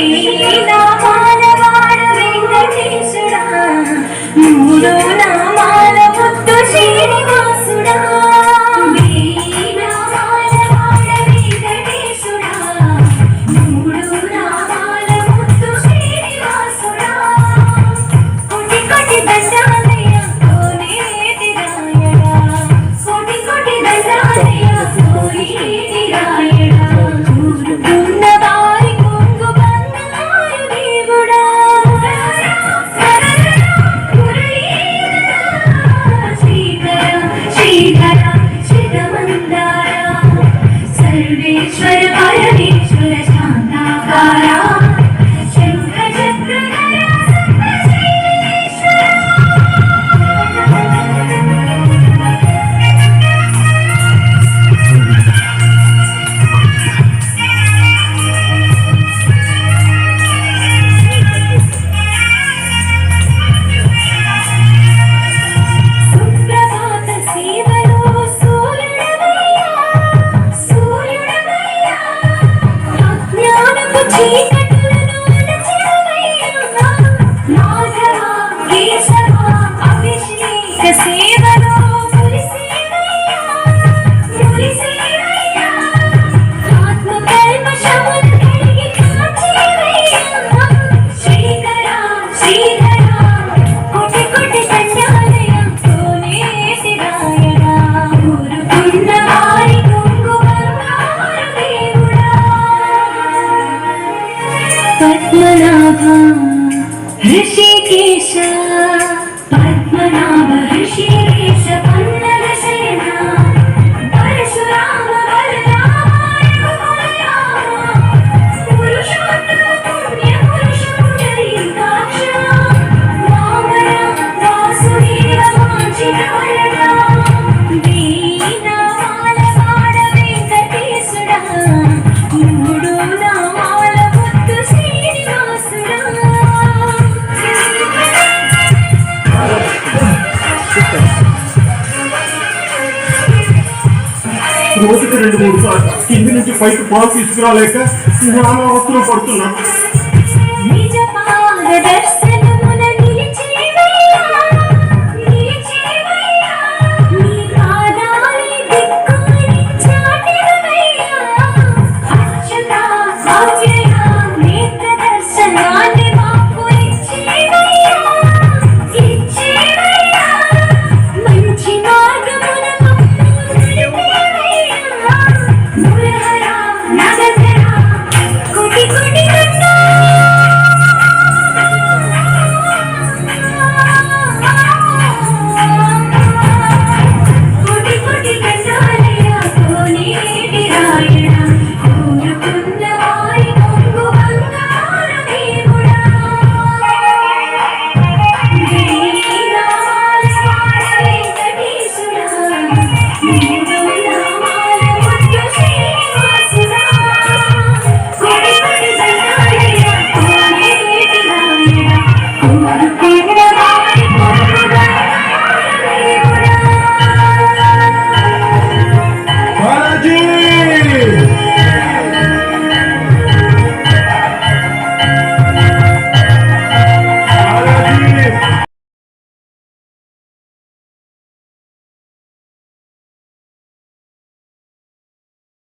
Camina. Camina. Sen bir söyle bayan hiç böyle sana kara 真心。రోజుకి రెండు మూడు సార్లు కింది నుంచి పైకి బాల్ తీసుకురాలేక సింహాలు పడుతున్నా. పడుతున్నాం